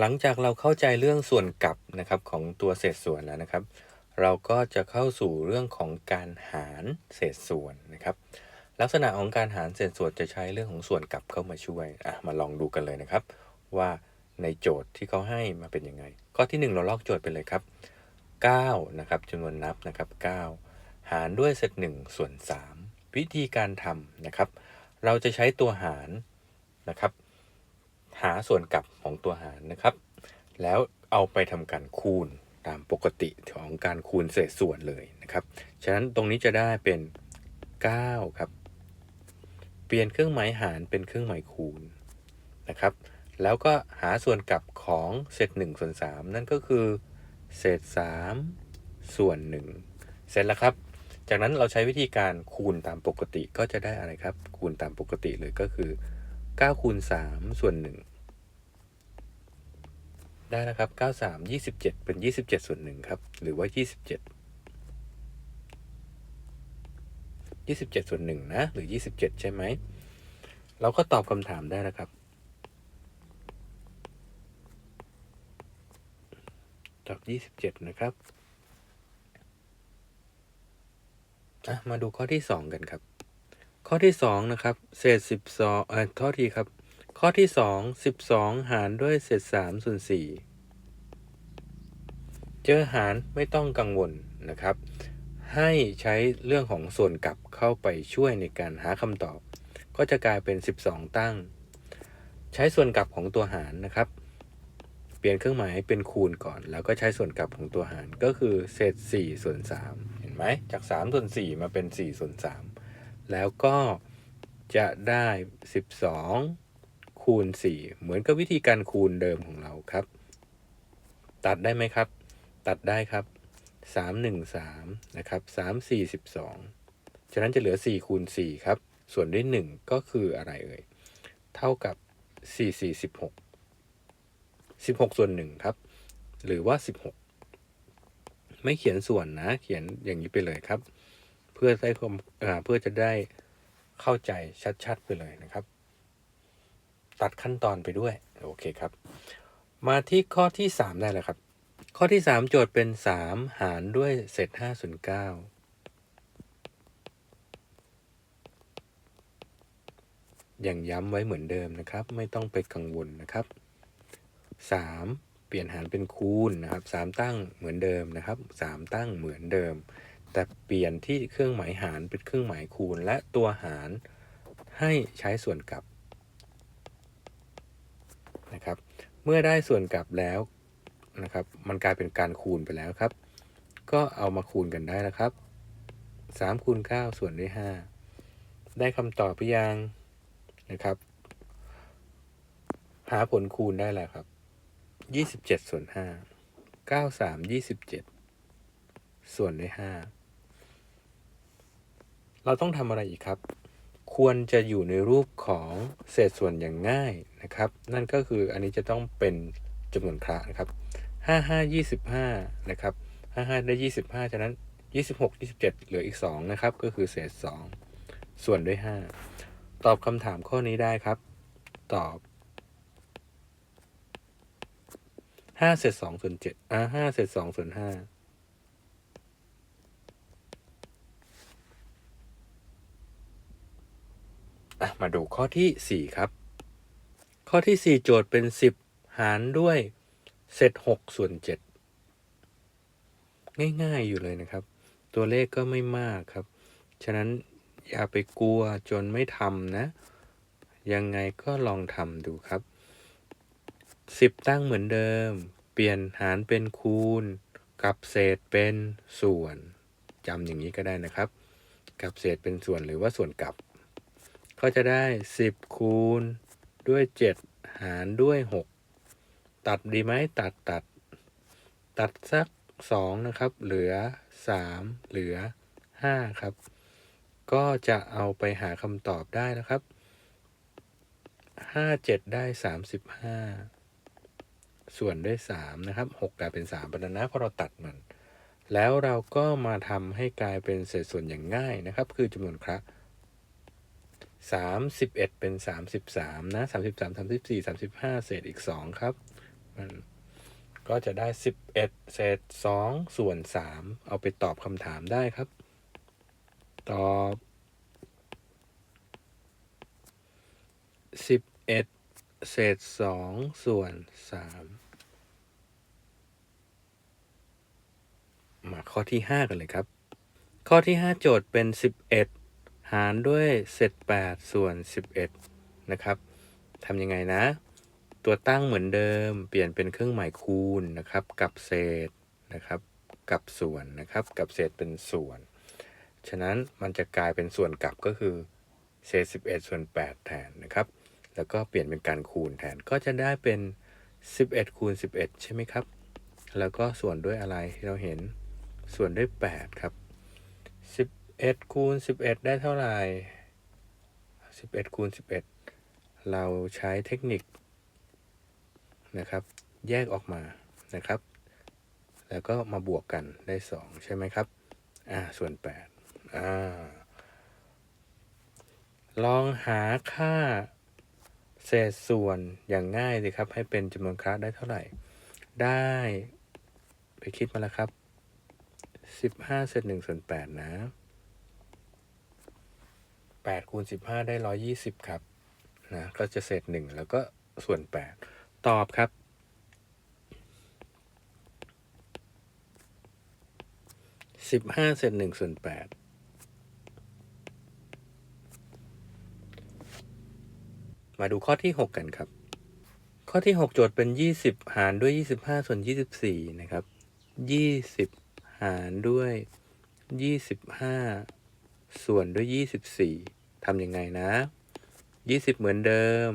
หลังจากเราเข้าใจเรื่องส่วนกลับนะครับของตัวเศษส่วนแล้วนะครับ เราก็จะเข้าสู่เรื่องของการหารเศษส่วนนะครับ ลักษณะของการหารเศษส่วนจะใช้เรื่องของส่วนกลับเข้ามาช่วยอะมาลองดูกันเลยนะครับ ว่าในโจทย์ที่เขาให้มาเป็นยังไง ข้อที่ 1 เราลอกโจทย์ไปเลยครับ9นะครับจำนวนนับนะครับ 9 หารด้วยเศษ1ส่วน3 วิธีการทำนะครับ เราจะใช้ตัวหารนะครับ หาส่วนกลับของตัวหารนะครับ แล้วเอาไปทำการคูณตามปกติของการคูณเศษส่วนเลยนะครับ ฉะนั้นตรงนี้จะได้เป็น 9 ครับ เปลี่ยนเครื่องหมายหารเป็นเครื่องหมายคูณนะครับ แล้วก็หาส่วนกลับของเศษ1ส่วน3นั่นก็คือเศษ 3 ส่วน 1 เสร็จแล้วครับ จากนั้นเราใช้วิธีการคูณตามปกติก็จะได้อะไรครับ คูณตามปกติเลยก็คือ 9คูณ3ส่วน1ได้นะครับ 93 27 เป็น 27 ส่วน1ครับ หรือว่า 27 27 ส่วน1นะ หรือ 27 ใช่ไหม เราก็ตอบคำถามได้นะครับ ตอบ 27 นะครับ มาดูข้อที่ 2 กันครับ ข้อที่2นะครับเศษ12เอ่อโทษทีครับ ข้อที่ 2 12 หารด้วยเศษ3ส่วน4เจอหารไม่ต้องกังวลนะครับ ให้ใช้เรื่องของส่วนกลับเข้าไปช่วยในการหาคำตอบ ก็จะกลายเป็น 12 ตั้ง ใช้ส่วนกลับของตัวหารนะครับ เปลี่ยนเครื่องหมายเป็นคูณก่อน แล้วก็ใช้ส่วนกลับของตัวหารก็คือเศษ4ส่วน3เห็นไหมจาก3ส่วน4มาเป็น4ส่วน3 แล้วก็จะได้ 12 คูณ 4 เหมือนกับวิธีการคูณเดิมของเราครับ ตัดได้ไหมครับ ตัดได้ครับ 3 1 3 นะครับ 3 4 12 ฉะนั้นจะเหลือ 4 คูณ 4 ครับ ส่วนด้วย 1 ก็คืออะไรเอ่ย เท่ากับ 4 4 16 16 ส่วน 1 ครับ หรือว่า 16 ไม่เขียนส่วนนะ เขียนอย่างนี้ไปเลยครับ พื่อได้ความเพื่อจะได้เข้าใจชัดๆไปเลยนะครับ ตัดขั้นตอนไปด้วย โอเคครับ มาที่ข้อที่ 3 ได้เลยครับ ข้อที่ 3 โจทย์เป็น 3 หารด้วยเศษ5ส่วน9อย่างย้ำไว้เหมือนเดิมนะครับ ไม่ต้องไปกังวลนะครับ 3 เปลี่ยนหารเป็นคูณนะครับ 3 ตั้งเหมือนเดิมนะครับ 3 ตั้งเหมือนเดิม แต่เปลี่ยนที่เครื่องหมายหารเป็นเครื่องหมายคูณ และตัวหารให้ใช้ส่วนกลับนะครับ เมื่อได้ส่วนกลับแล้วนะครับ มันกลายเป็นการคูณไปแล้วครับ ก็เอามาคูณกันได้นะครับ3คูณ9ส่วนด้วย 5 ได้คำตอบไปยังนะครับ หาผลคูณได้แล้วครับ 27ส่วน5 93 27 ส่วนด้วย 5 เราต้องทำอะไรอีกครับ ควรจะอยู่ในรูปของเศษส่วนอย่างง่ายนะครับ นั่นก็คืออันนี้จะต้องเป็นจำนวนคระนะครับ 55 25 นะครับ 55 ได้ 25 ฉะนั้น 26 27 เหลืออีก 2 นะครับ ก็คือเศษ 2 ส่วนด้วย 5 ตอบคำถามข้อนี้ได้ครับ ตอบ 5 เศษ2ส่วน7อ่า5เศษ2ส่วน5 อะ มาดูข้อที่ 4 ครับ ข้อที่ 4 โจทย์เป็น 10 หารด้วยเศษ6ส่วน 7 ง่ายๆอยู่เลยนะครับ ตัวเลขก็ไม่มากครับ ฉะนั้นอย่าไปกลัวจนไม่ทำนะ ยังไงก็ลองทำดูครับ 10 ตั้งเหมือนเดิม เปลี่ยนหารเป็นคูณ กับเศษเป็นส่วนจำอย่างนี้ก็ได้นะครับ กับเศษเป็นส่วนหรือว่าส่วนกับ ก็จะได้ 10 คูณด้วย 7 หารด้วย 6 ตัดดีไหมตัดตัด ตัดสัก 2 นะครับ เหลือ 3 เหลือ 5 ครับ ก็จะเอาไปหาคำตอบได้นะครับ 5 7 ได้ 35 ส่วนด้วย 3 นะครับ 6 กลายเป็น3ไปแล้วนะเพราะเราตัดมัน แล้วเราก็มาทำให้กลายเป็นเศษส่วนอย่างง่ายนะครับ คือจำนวนคระ31เป็น33นะ33 34 35เศษอีก2ครับมันก็จะได้11เศษ2ส่วน3เอาไปตอบคำถามได้ครับ ตอบ11เศษ2ส่วน3มาข้อที่5กันเลยครับ ข้อที่5โจทย์เป็น11 หารด้วยเศษ8ส่วน 11 นะครับทำยังไงนะ ตัวตั้งเหมือนเดิม เปลี่ยนเป็นเครื่องหมายคูณนะครับ กับเศษนะครับ กับส่วนนะครับ กับเศษเป็นส่วน ฉะนั้นมันจะกลายเป็นส่วนกลับก็คือเศษ 11 ส่วน 8 แทนนะครับ แล้วก็เปลี่ยนเป็นการคูณแทน ก็จะได้เป็น 11 คูณ 11 ใช่ไหมครับ แล้วก็ส่วนด้วยอะไรที่เราเห็น ส่วนด้วย 8 ครับ 11คูณ11 ได้เท่าไหร่ 11คูณ11 เราใช้เทคนิคนะครับ แยกออกมานะครับ แล้วก็มาบวกกันได้ 2 ใช่ไหมครับ อ่า ส่วน 8 อ่า ลองหาค่าเศษส่วนอย่างง่ายเลยครับ ให้เป็นจำนวนคระได้เท่าไหร่ ได้ไปคิดมาแล้วครับ 15เศษ1ส่วน8นะ 8คูณ15 ได้ 120 ครับนะก็จะเศษ 1 แล้วก็ส่วน 8 ตอบครับ 15เศษ1ส่วน8มาดูข้อที่ 6 กันครับ ข้อที่ 6 โจทย์เป็น 20 หารด้วย 25 ส่วน 24 นะครับ 20 หารด้วย 25 ส่วนด้วย 24 ทำยังไงนะ 20 เหมือนเดิม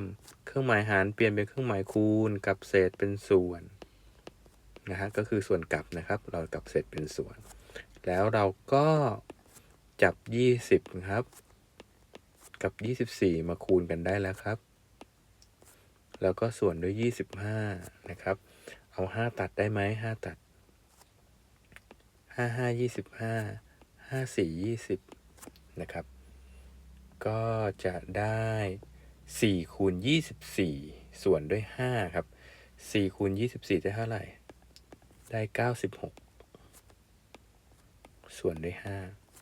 เครื่องหมายหารเปลี่ยนเป็นเครื่องหมายคูณกับเศษเป็นส่วนนะฮะก็คือส่วนกลับนะครับ เรากับเศษเป็นส่วน แล้วเราก็จับ 20ครับ กับ 24 มาคูณกันได้แล้วครับ แล้วก็ส่วนด้วย 25 นะครับ เอา 5 ตัดได้ไหม5ตัด 5 5 25 5 4 20 นะครับ ก็จะได้4คูณ24 ส่วนด้วย 5 ครับ4คูณ24 ได้เท่าไหร่ ได้ 96 ส่วนด้วย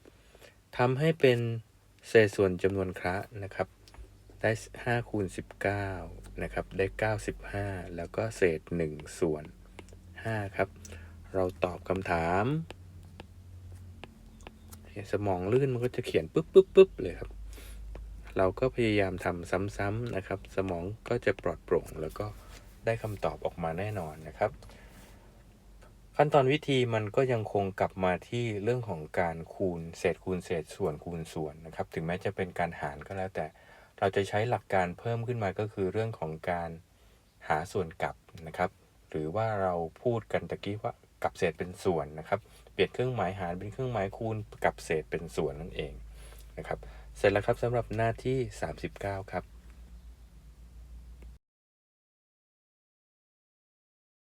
5ทำให้เป็นเศษส่วนจำนวนคระนะครับ ได้ 5 คูณ 19 นะครับ ได้ 95 แล้วก็เศษ 1 ส่วน 5 ครับ เราตอบคำถาม สมองลื่นมันก็จะเขียนปุ๊บปุ๊บปุ๊บเลยครับ เราก็พยายามทำซ้ำๆนะครับ สมองก็จะปลอดโปร่ง แล้วก็ได้คำตอบออกมาแน่นอนนะครับ ขั้นตอนวิธีมันก็ยังคงกลับมาที่เรื่องของการคูณเศษคูณเศษส่วนคูณส่วนนะครับ ถึงแม้จะเป็นการหารก็แล้วแต่เราจะใช้หลักการเพิ่มขึ้นมาก็คือเรื่องของการหาส่วนกลับนะครับ หรือว่าเราพูดกันตะกี้ว่า กับเศษเป็นส่วนนะครับ เปลี่ยนเครื่องหมายหารเป็นเครื่องหมายคูณกับเศษเป็นส่วนนั่นเองนะครับ เสร็จแล้วครับสำหรับหน้าที่ 39 ครับ